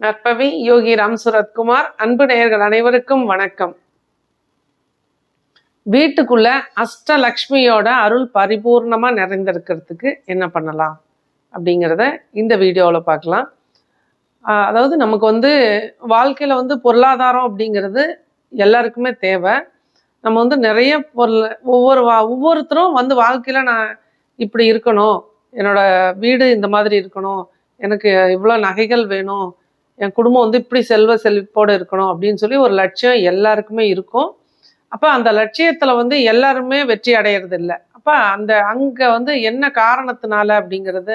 நற்பவி யோகி ராம் சுரத்குமார் அன்பு நேயர்கள் அனைவருக்கும் வணக்கம். வீட்டுக்குள்ள அஷ்டலக்ஷ்மியோட அருள் பரிபூர்ணமா நிறைந்திருக்கிறதுக்கு என்ன பண்ணலாம் அப்படிங்கிறத இந்த வீடியோவில் பார்க்கலாம். அதாவது நமக்கு வந்து வாழ்க்கையில் வந்து பொருளாதாரம் அப்படிங்கிறது எல்லாருக்குமே தேவை. நம்ம வந்து நிறைய பொருள் ஒவ்வொரு வா ஒவ்வொருத்தரும் வந்து வாழ்க்கையில் நான் இப்படி இருக்கணும் என்னோட வீடு இந்த மாதிரி இருக்கணும் எனக்கு இவ்வளோ நகைகள் வேணும் என் குடும்பம் வந்து இப்படி செல்வ செழிப்போடு இருக்கணும் அப்படின்னு சொல்லி ஒரு லட்சியம் எல்லாருக்குமே இருக்கும். அப்போ அந்த லட்சியத்தில் வந்து எல்லாருமே வெற்றி அடையிறது இல்லை அப்போ அந்த அங்கே வந்து என்ன காரணத்தினால அப்படிங்கிறத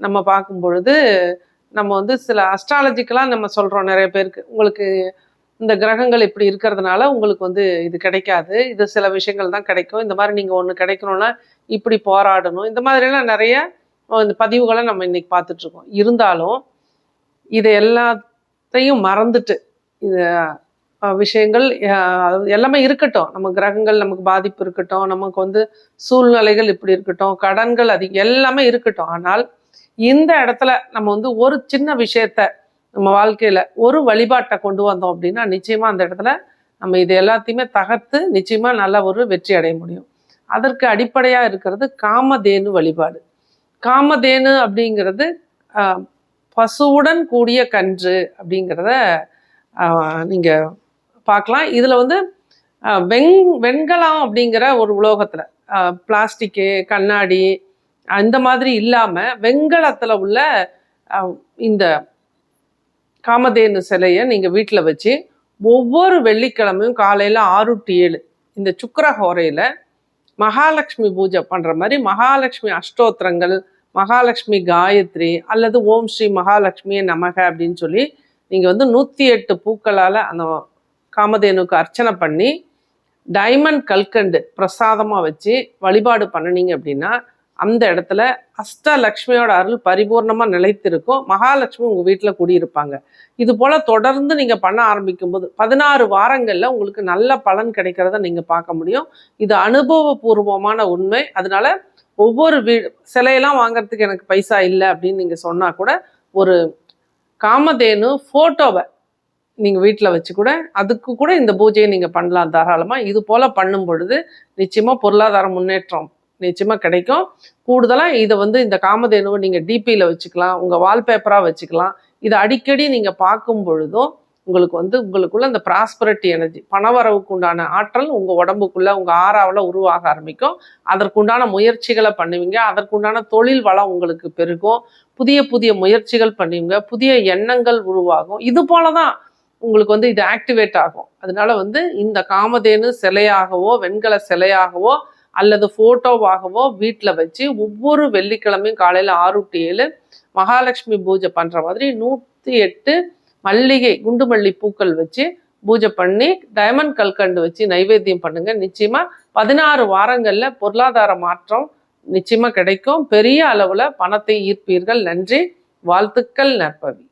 நம்ம பார்க்கும் பொழுது நம்ம வந்து சில அஸ்ட்ராலஜிக்கலாக நம்ம சொல்கிறோம் நிறைய பேருக்கு. உங்களுக்கு இந்த கிரகங்கள் இப்படி இருக்கிறதுனால உங்களுக்கு வந்து இது கிடைக்காது. இது சில விஷயங்கள் தான் கிடைக்கும். இந்த மாதிரி நீங்கள் ஒன்று கிடைக்கணும்னா இப்படி போராடணும். இந்த மாதிரிலாம் நிறைய இந்த பதிவுகளை நம்ம இன்னைக்கு பார்த்துட்ருக்கோம் இருந்தாலும் இது எல்லாத்தையும் மறந்துட்டு இது விஷயங்கள் எல்லாமே இருக்கட்டும். நம்ம கிரகங்கள் நமக்கு பாதிப்பு இருக்கட்டும். நமக்கு வந்து சூழ்நிலைகள் இப்படி இருக்கட்டும். கடன்கள் அதிகம் எல்லாமே இருக்கட்டும். ஆனால் இந்த இடத்துல நம்ம வந்து ஒரு சின்ன விஷயத்த நம்ம வாழ்க்கையில ஒரு வழிபாட்டை கொண்டு வந்தோம் அப்படின்னா நிச்சயமா அந்த இடத்துல நம்ம இது எல்லாத்தையுமே தகர்த்து நிச்சயமா நல்ல ஒரு வெற்றி அடைய முடியும். அதற்கு அடிப்படையா இருக்கிறது காமதேனு வழிபாடு. காமதேனு அப்படிங்கிறது ஆஹ், பசுவுடன் கூடிய கன்று அப்படிங்கிறத நீங்கள் பார்க்கலாம். இதில் வந்து வெண் வெங் வெண்கலம் அப்படிங்கிற ஒரு உலோகத்தில் பிளாஸ்டிக்கு கண்ணாடி அந்த மாதிரி இல்லாமல் வெண்கலத்தில் உள்ள இந்த காமதேனு சிலையை நீங்கள் வீட்டில் வச்சு ஒவ்வொரு வெள்ளிக்கிழமையும் காலையில் ஆறு டு ஏழு இந்த சுக்கர ஹோரையில மகாலட்சுமி பூஜை பண்ணுற மாதிரி மகாலட்சுமி அஷ்டோத்திரங்கள் மகாலட்சுமி காயத்ரி அல்லது ஓம் ஸ்ரீ மகாலட்சுமியை நமக அப்படின்னு சொல்லி நீங்கள் வந்து நூற்றி எட்டு பூக்களால் அந்த காமதேனுக்கு அர்ச்சனை பண்ணி டைமண்ட் கல்கண்டு பிரசாதமாக வச்சு வழிபாடு பண்ணுனீங்க அப்படின்னா அந்த இடத்துல அஷ்டலக்ஷ்மியோட அருள் பரிபூர்ணமாக நிலைத்திருக்கும். மகாலட்சுமி உங்கள் வீட்டில் குடியிருப்பாங்க. இது போல் தொடர்ந்து நீங்கள் பண்ண ஆரம்பிக்கும்போது பதினாறு வாரங்களில் உங்களுக்கு நல்ல பலன் கிடைக்கிறத நீங்கள் பார்க்க முடியும். இது அனுபவபூர்வமான உண்மை. அதனால் ஒவ்வொரு வீ சிலையெல்லாம் வாங்குறதுக்கு எனக்கு பைசா இல்லை அப்படின்னு நீங்க சொன்னா கூட ஒரு காமதேனு போட்டோவை நீங்க வீட்டில் வச்சு கூட அதுக்கு கூட இந்த பூஜையை நீங்க பண்ணலாம் தாராளமாக இது போல பண்ணும் பொழுது நிச்சயமா பொருளாதார முன்னேற்றம் நிச்சயமா கிடைக்கும். கூடுதலாக இதை வந்து இந்த காமதேனுவை நீங்க டிபியில் வச்சுக்கலாம் உங்க வால்பேப்பரா வச்சுக்கலாம். இதை அடிக்கடி நீங்க பார்க்கும் பொழுதும் உங்களுக்கு வந்து உங்களுக்குள்ள அந்த ப்ராஸ்பரிட்டி எனர்ஜி பணவரவுக்கு உண்டான ஆற்றல் உங்கள் உடம்புக்குள்ள உங்கள் ஆறாவில் உருவாக ஆரம்பிக்கும். அதற்குண்டான முயற்சிகளை பண்ணுவீங்க. அதற்குண்டான தொழில் வளம் உங்களுக்கு பெருகும். புதிய புதிய முயற்சிகள் பண்ணுவீங்க. புதிய எண்ணங்கள் உருவாகும். இது போல தான் உங்களுக்கு வந்து இது ஆக்டிவேட் ஆகும். அதனால வந்து இந்த காமதேனு சிலையாகவோ வெண்கல சிலையாகவோ அல்லது ஃபோட்டோவாகவோ வீட்டில் வச்சு ஒவ்வொரு வெள்ளிக்கிழமையும் காலையில் ஆறு டு ஏழு மகாலட்சுமி பூஜை பண்ணுற மாதிரி நூற்றி எட்டு மல்லிகை குண்டு மல்லி பூக்கள் வச்சு பூஜை பண்ணி டைமண்ட் கல்கண்டு வச்சு நைவேத்தியம் பண்ணுங்க. நிச்சயமா பதினாறு வாரங்கள்ல பொருளாதார மாற்றம் நிச்சயமா கிடைக்கும். பெரிய அளவுல பணத்தை ஈர்ப்பீர்கள். நன்றி. வாழ்த்துக்கள் நற்பவி.